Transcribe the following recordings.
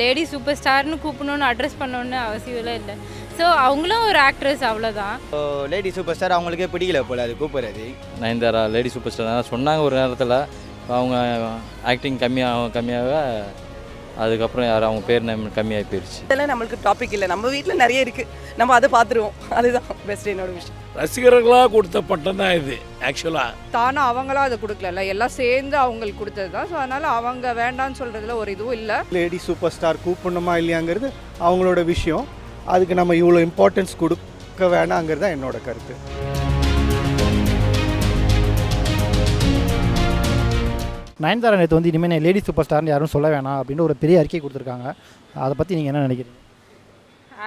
Lady super ஸ்டார்னு கூப்பிடணுன்னு address பண்ணணுன்னு அவசியம்லாம் இல்லை. ஸோ அவங்களும் ஒரு ஆக்ட்ரஸ் அவ்வளோதான் லேடி சூப்பர் ஸ்டார் அவங்களுக்கே பிடிக்கல போல அது கூப்பிடுறது. நயன்தாரா லேடி சூப்பர் ஸ்டார் சொன்னாங்க ஒரு நேரத்தில். அவங்க ஆக்டிங் கம்மியாக கம்மியாக அதுக்கப்புறம் யாரும் அவங்க பேர் நேம் கம்மியாகி போயிடுச்சு இதெல்லாம் நம்மளுக்கு டாபிக் இல்லை. நம்ம வீட்டில் நிறைய இருக்குது நம்ம அதை பார்த்துருவோம். அதுதான் பெஸ்ட் என்னோட விஷயம். ரசிகர்களாக கொடுத்த பட்டம் தான் இது ஆக்சுவலாக தானும் அவங்களா அதை கொடுக்கல எல்லாம் சேர்ந்து அவங்களுக்கு கொடுத்தது தான். ஸோ அதனால் அவங்க வேண்டாம்னு சொல்கிறதுல ஒரு இதுவும் இல்லை. லேடி சூப்பர் ஸ்டார் கூப்பிடணுமா இல்லையாங்கிறது அவங்களோட விஷயம். அதுக்கு நம்ம இவ்வளோ இம்பார்ட்டன்ஸ் கொடுக்க வேணாங்கிறது தான் என்னோட கருத்து. நயன்தாரா நேற்று வந்து இனிமேல் லேடி சூப்பர் ஸ்டார்னு யாரும் சொல்ல வேணாம் அப்படின்னு ஒரு பெரிய அறிக்கை கொடுத்துருக்காங்க. அதை பற்றி நீங்கள் என்ன நினைக்கிறீங்க?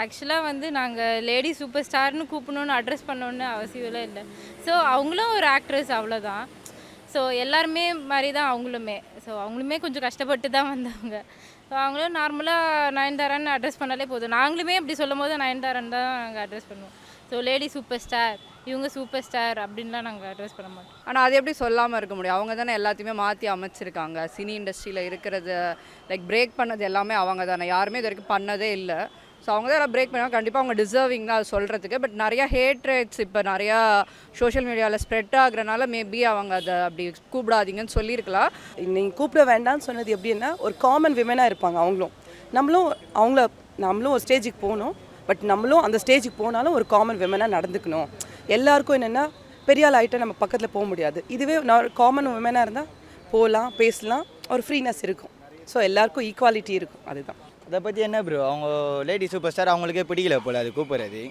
ஆக்சுவலாக வந்து நாங்கள் லேடி சூப்பர் ஸ்டார்னு கூப்பிடணுன்னு அட்ரஸ் பண்ணணுன்னு அவசியம்லாம் இல்லை. ஸோ அவங்களும் ஒரு ஆக்ட்ரஸ் அவ்வளோதான் ஸோ எல்லாருமே மாதிரி தான் அவங்களுமே. ஸோ அவங்களுமே கொஞ்சம் கஷ்டப்பட்டு தான் வந்தவங்க ஸோ அவங்களும் நார்மலாக நயன்தாரான்னு அட்ரஸ் பண்ணாலே போதும். நாங்களுமே அப்படி சொல்லும் போது நயன்தாரான்னு தான் நாங்கள் அட்ரஸ் பண்ணுவோம். ஸோ லேடி சூப்பர் ஸ்டார் இவங்க சூப்பர் ஸ்டார் அப்படின்லாம் நாங்கள் அட்ரஸ் பண்ண மாட்டோம். ஆனால் அது எப்படி சொல்லாமல் இருக்க முடியும்? அவங்க தானே எல்லாத்தையுமே மாற்றி அமைச்சிருக்காங்க. சினி இண்டஸ்ட்ரியில் இருக்கிறது லைக் பிரேக் பண்ணது எல்லாமே அவங்க தானே. யாருமே இது வரைக்கும் பண்ணதே இல்லை. ஸோ அவங்க தான் எல்லாம் பிரேக் பண்ணாங்க. கண்டிப்பாக அவங்க டிசர்விங் தான் அது சொல்கிறதுக்கு பட் நிறையா ஹேட் ரேட்ஸ் இப்போ நிறையா சோஷியல் மீடியாவில் ஸ்ப்ரெட் ஆகுறனால மேபி அவங்க அதை அப்படி கூப்பிடாதீங்கன்னு சொல்லியிருக்கலாம். நீங்கள் கூப்பிட வேண்டாம்னு சொன்னது எப்படின்னா ஒரு காமன் விமனாக இருப்பாங்க அவங்களும். நம்மளும் அவங்கள நம்மளும் ஒரு ஸ்டேஜுக்கு போகணும். பட் நம்மளும் அந்த ஸ்டேஜுக்கு போனாலும் ஒரு காமன் விமனாக நடந்துக்கணும். எல்லாருக்கும் என்னென்னா பெரிய ஆள் ஆகிட்ட நம்ம பக்கத்தில் போக முடியாது. இதுவே காமன் விமனாக இருந்தால் போகலாம் பேசலாம் ஒரு ஃப்ரீனஸ் இருக்கும். ஸோ எல்லாருக்கும் ஈக்குவாலிட்டி இருக்கும். அதுதான். அதை பற்றி என்ன ப்ரோ அவங்க லேடி சூப்பர் ஸ்டார் அவங்களுக்கே பிடிக்கல போல அது கூப்பிடுறது.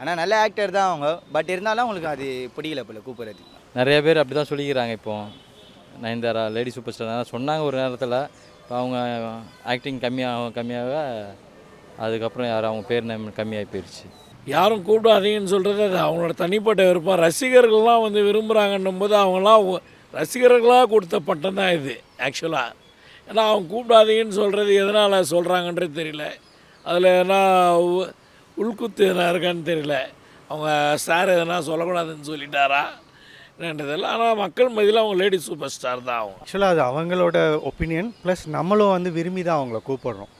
ஆனால் நல்ல ஆக்டர் தான் அவங்க. பட் இருந்தாலும் அவங்களுக்கு அது பிடிக்கல போல கூப்பிடுறது. நிறைய பேர் அப்படி தான் சொல்லிக்கிறாங்க இப்போ. நயன்தாரா லேடி சூப்பர் ஸ்டார் சொன்னாங்க ஒரு நேரத்தில். இப்போ அவங்க ஆக்டிங் கம்மியாக கம்மியாக அதுக்கப்புறம் யாரும் அவங்க பேர் நேம் கம்மியாகி போயிடுச்சு. யாரும் கூப்பிடாதீங்கன்னு சொல்கிறது அது அவங்களோட தனிப்பட்ட விருப்பம். ரசிகர்கள்லாம் வந்து விரும்புகிறாங்கன்னும் போது அவங்களாம் ரசிகர்களாக கொடுத்த பட்டம் தான் இது ஆக்சுவலாக ஏன்னா அவங்க கூப்பிடாதீங்கன்னு சொல்கிறது எதனால் சொல்கிறாங்கன்றது தெரியல. அதில் எதனா உள்குத்து எதனா இருக்கான்னு தெரியல. அவங்க சார் எதனா சொல்லக்கூடாதுன்னு சொல்லிட்டாரா? என்னன்றதில்ல ஆனால் மக்கள் மத்தியில் அவங்க லேடி சூப்பர் ஸ்டார் தான் அவங்க. ஆக்சுவலாக அது அவங்களோட ஒப்பீனியன் ப்ளஸ் நம்மளும் வந்து விரும்பி தான் அவங்கள கூப்பிடுறோம்.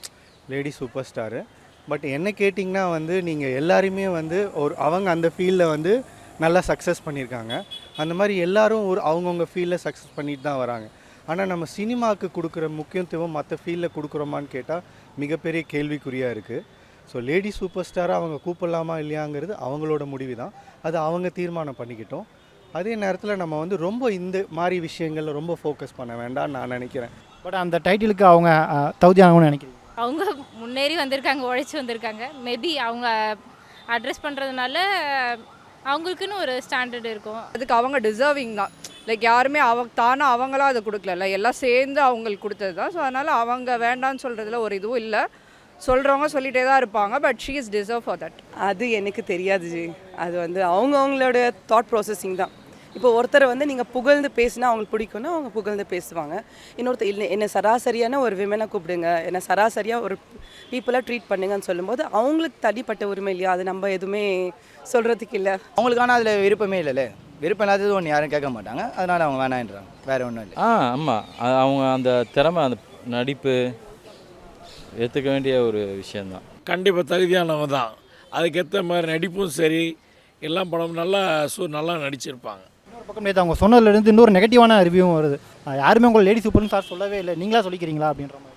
Lady super star. பட் என்ன கேட்டிங்கன்னா வந்து நீங்கள் எல்லாருமே வந்து ஒரு அவங்க அந்த ஃபீல்டில் வந்து நல்லா சக்ஸஸ் பண்ணியிருக்காங்க. அந்த மாதிரி எல்லோரும் ஒரு அவங்கவுங்க ஃபீல்டில் சக்ஸஸ் பண்ணிட்டு தான் வராங்க. ஆனால் நம்ம சினிமாவுக்கு கொடுக்குற முக்கியத்துவம் மற்ற ஃபீல்டில் கொடுக்குறோமான்னு கேட்டால் மிகப்பெரிய கேள்விக்குறியாக இருக்குது ஸோ லேடி சூப்பர் ஸ்டாராக அவங்க கூப்பிடலாமா இல்லையாங்கிறது அவங்களோட முடிவு தான் அது அவங்க தீர்மானம் பண்ணிக்கிட்டோம். அதே நேரத்தில் நம்ம வந்து ரொம்ப இந்த மாதிரி விஷயங்களில் ரொம்ப ஃபோக்கஸ் பண்ண வேண்டாம்னு நான் நினைக்கிறேன். பட் அந்த டைட்டிலுக்கு அவங்க அஹ், தகுதி ஆகணும்னு நினைக்கிறேன் அவங்க முன்னேறி வந்திருக்காங்க உழைச்சி வந்திருக்காங்க. மேபி அவங்க அட்ரஸ் பண்ணுறதுனால அவங்களுக்குன்னு ஒரு ஸ்டாண்டர்ட் இருக்கும். அதுக்கு அவங்க டிசர்விங் தான். லைக் யாருமே அவ தானும் அவங்களா அதை கொடுக்கல எல்லாம் சேர்ந்து அவங்களுக்கு கொடுத்தது தான். ஸோ அதனால் அவங்க வேண்டாம்னு சொல்கிறதுல ஒரு இதுவும் இல்லை. சொல்கிறவங்க சொல்லிகிட்டே தான் இருப்பாங்க but she is deserve for that அது எனக்கு தெரியாது ஜி. அது வந்து அவங்க அவங்களோட தாட் ப்ராசஸிங் தான். இப்போ ஒருத்தரை வந்து நீங்கள் புகழ்ந்து பேசினா அவங்களுக்கு பிடிக்கும்னா அவங்க புகழ்ந்து பேசுவாங்க. இன்னொருத்தர் இல்லை என்னை சராசரியான ஒரு விமனை கூப்பிடுங்க. என்னை சராசரியாக ஒரு பீப்புளாக ட்ரீட் பண்ணுங்கன்னு சொல்லும்போது அவங்களுக்கு தனிப்பட்ட உரிமை இல்லையா? அது நம்ம எதுவுமே சொல்கிறதுக்கு இல்லை. அவங்களுக்கான அதில் விருப்பமே இல்லைல்ல. விருப்பம் இல்லாதது ஒன்று யாரும் கேட்க மாட்டாங்க. அதனால் அவங்க வேணான்றாங்க வேறு ஒன்றும் இல்லை. ஆ ஆமாம் அவங்க அந்த திறமை அந்த நடிப்பு ஏற்றுக்க வேண்டிய ஒரு விஷயந்தான் கண்டிப்பாக தகுதியானவங்க தான். அதுக்கேற்ற மாதிரி நடிப்பும் சரி எல்லாம் படம் நல்லா சு நல்லா நடிச்சிருப்பாங்க. பக்கம் நேற்று அவங்க சொன்னதுலேருந்து இன்னொரு நெகட்டிவான ரிவ்யூவும் வருது. யாருமே உங்களை லேடி சூப்பர்னு சார் சொல்லவே இல்லை. நீங்களா சொல்லிக்கிறீங்களா அப்படின்ற மாதிரி.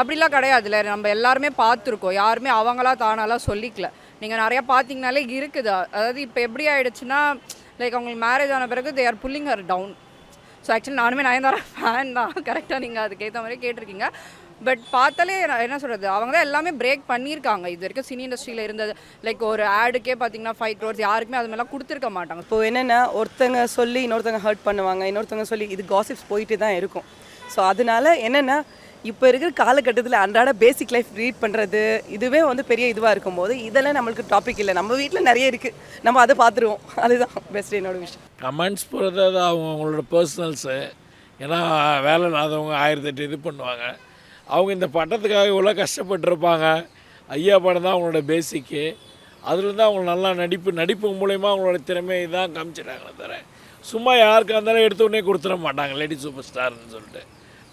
அப்படிலாம் கிடையாதுல நம்ம எல்லாருமே பார்த்துருக்கோம். யாருமே அவங்களா தானாலாம் சொல்லிக்கல. நீங்கள் நிறையா பார்த்தீங்கனாலே இருக்குது. அதாவது இப்போ எப்படி ஆகிடுச்சுன்னா லைக் அவங்களுக்கு மேரேஜ் ஆன பிறகு they are pulling her down so actually நானுமே நயன்தாரா ஃபேன் தான். கரெக்டாக நீங்கள் அதுக்கேற்ற மாதிரி கேட்டிருக்கீங்க. பட் பார்த்தாலே நான் என்ன சொல்கிறது அவங்க தான் எல்லாமே பிரேக் பண்ணியிருக்காங்க. இது வரைக்கும் சினி இண்டஸ்ட்ரியில் இருந்தது. லைக் ஒரு ஆடுக்கே பார்த்தீங்கன்னா ஃபைவ் க்ரோர்ஸ் யாருக்குமே அது மாதிரிலாம் கொடுத்துருக்க மாட்டாங்க. இப்போ என்னென்னா ஒருத்தங்க சொல்லி இன்னொருத்தங்க ஹர்ட் பண்ணுவாங்க. இன்னொருத்தங்க சொல்லி இது காசிப்ஸ் போயிட்டு தான் இருக்கும். ஸோ அதனால என்னென்னா இப்போ இருக்கிற காலகட்டத்தில் அன்றாட பேசிக் லைஃப் ரீட் பண்ணுறது இதுவே வந்து பெரிய இதுவாக இருக்கும்போது இதெல்லாம் நம்மளுக்கு டாபிக் இல்லை. நம்ம வீட்டில் நிறைய இருக்குது நம்ம அதை பார்த்துருவோம். அதுதான் பெஸ்ட் என்னோட விஷயம். கமெண்ட்ஸ் போகிறது அது அவங்க அவங்களோட பர்சனல்ஸு ஏன்னா வேலை இல்லாதவங்க ஆயிரத்தெட்டு இது பண்ணுவாங்க. அவங்க இந்த பட்டத்துக்காக இவ்வளோ கஷ்டப்பட்டிருப்பாங்க. ஐயா படம் தான் அவங்களோட பேசிக்கு அதுலேருந்து அவங்க நல்லா நடிப்பு நடிப்பு மூலயமா அவங்களோட திறமையை தான் காமிச்சிட்டாங்களே தவிர சும்மா யாருக்கா இருந்தாலும் எடுத்த உடனே கொடுத்துட மாட்டாங்க லேடி சூப்பர் ஸ்டார்னு சொல்லிட்டு.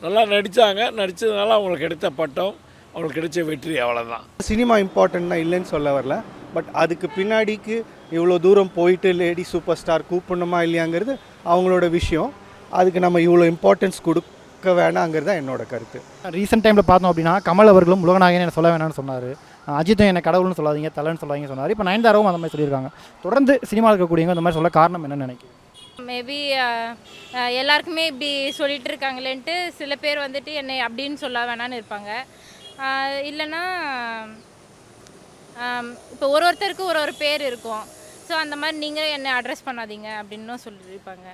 நல்லா நடித்தாங்க நடித்ததுனால அவங்களுக்கு கிடைத்த பட்டம் அவங்களுக்கு கிடைச்ச வெற்றி அவ்வளோதான் சினிமா இம்பார்ட்டன்ட்னா இல்லைன்னு சொல்ல வரல. பட் அதுக்கு பின்னாடிக்கு இவ்வளோ தூரம் போயிட்டு லேடி சூப்பர் ஸ்டார் கூப்பிடணுமா இல்லையாங்கிறது அவங்களோட விஷயம். அதுக்கு நம்ம இவ்வளோ இம்பார்ட்டன்ஸ் கொடு கொடுக்க வேணாங்கிறது தான் என்னோட கருத்து. ரீசெண்ட் டைமில் பார்த்தோம் அப்படின்னா கமல் அவர்களும் உலகநாயகன் என்ன சொல்ல வேணாம்னு சொன்னார். அஜித்தும் என்ன கடவுள்னு சொல்லாதீங்க தலைன்னு சொல்லாதீங்க சொன்னார். இப்போ நயன்தாராவும் அந்த மாதிரி சொல்லியிருக்காங்க. தொடர்ந்து சினிமாவில் இருக்கக்கூடியவங்க அந்த மாதிரி சொல்ல காரணம் என்னன்னு நினைக்கிறேன் மேபி எல்லாருக்குமே இப்படி சொல்லிட்டு இருக்காங்களேன்ட்டு சில பேர் வந்துட்டு என்னை அப்படின்னு சொல்ல வேணான்னு இருப்பாங்க. இல்லைன்னா இப்போ ஒரு ஒருத்தருக்கு ஒரு ஒரு பேர் இருக்கும். ஸோ அந்த மாதிரி நீங்கள் என்னை அட்ரஸ் பண்ணாதீங்க அப்படின்னும் சொல்லியிருப்பாங்க.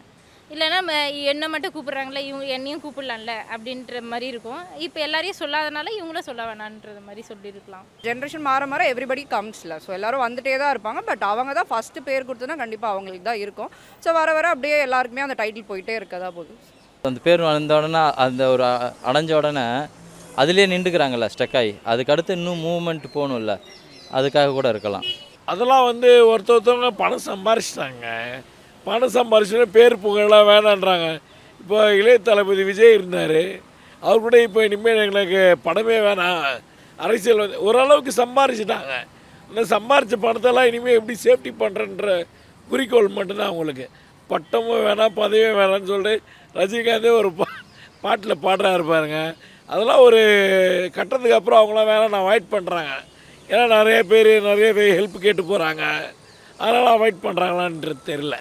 இல்லைன்னா ம- என்னை மட்டும் கூப்பிட்றாங்களே இவங்க என்னையும் கூப்பிடலாம்ல அப்படின்ற மாதிரி இருக்கும். இப்போ எல்லாரையும் சொல்லாதனால இவங்களும் சொல்ல வேணான்றது மாதிரி சொல்லியிருக்கலாம். ஜென்ரேஷன் மாற மாற எவ்ரிபடி கம்ஸ்ல ஸோ எல்லாரும் வந்துட்டே தான் இருப்பாங்க. பட் அவங்க தான் ஃபஸ்ட்டு பேர் கொடுத்தனா கண்டிப்பாக அவங்களுக்கு தான் இருக்கும். ஸோ வர வர அப்படியே எல்லாருக்குமே அந்த டைட்டில் போயிட்டே இருக்கதா போகுது. அந்த பேர் வந்த உடனே அந்த ஒரு அடைஞ்ச உடனே அதுலேயே நின்றுக்கிறாங்கல்ல ஸ்டக் ஆகி. அதுக்கு அடுத்து இன்னும் மூவ்மெண்ட் போகணும்ல. அதுக்காக கூட இருக்கலாம். அதெல்லாம் வந்து ஒருத்த ஒருத்தவங்க பணம் சம்பாரிச்சிட்டாங்க. பணம் சம்பாரிச்சுன்னா பேர் புகழெலாம் வேணான்றாங்க. இப்போ இளைய தளபதி விஜய் இருந்தார். அவர் கூட இப்போ இனிமேல் எங்களுக்கு படமே வேணாம். அரசியல் வந்து ஓரளவுக்கு சம்பாரிச்சிட்டாங்க. இந்த சம்பாரித்த பணத்தெல்லாம் இனிமேல் எப்படி சேஃப்டி பண்ணுறன்ற குறிக்கோள் மட்டும்தான் அவங்களுக்கு. பட்டமும் வேணாம் பதவியும் வேணாம்னு சொல்லிட்டு ரஜினிகாந்தே ஒரு பா பாட்டில் பாடுறாரு பாருங்க. அதெல்லாம் ஒரு கட்டத்துக்கு அப்புறம் அவங்களாம் வேணாம் நான் அவாய்ட் பண்ணுறாங்க ஏன்னா நிறைய பேர் நிறைய பேர் ஹெல்ப் கேட்டு போகிறாங்க அதனால் அவாய்ட் பண்ணுறாங்களான்றது தெரில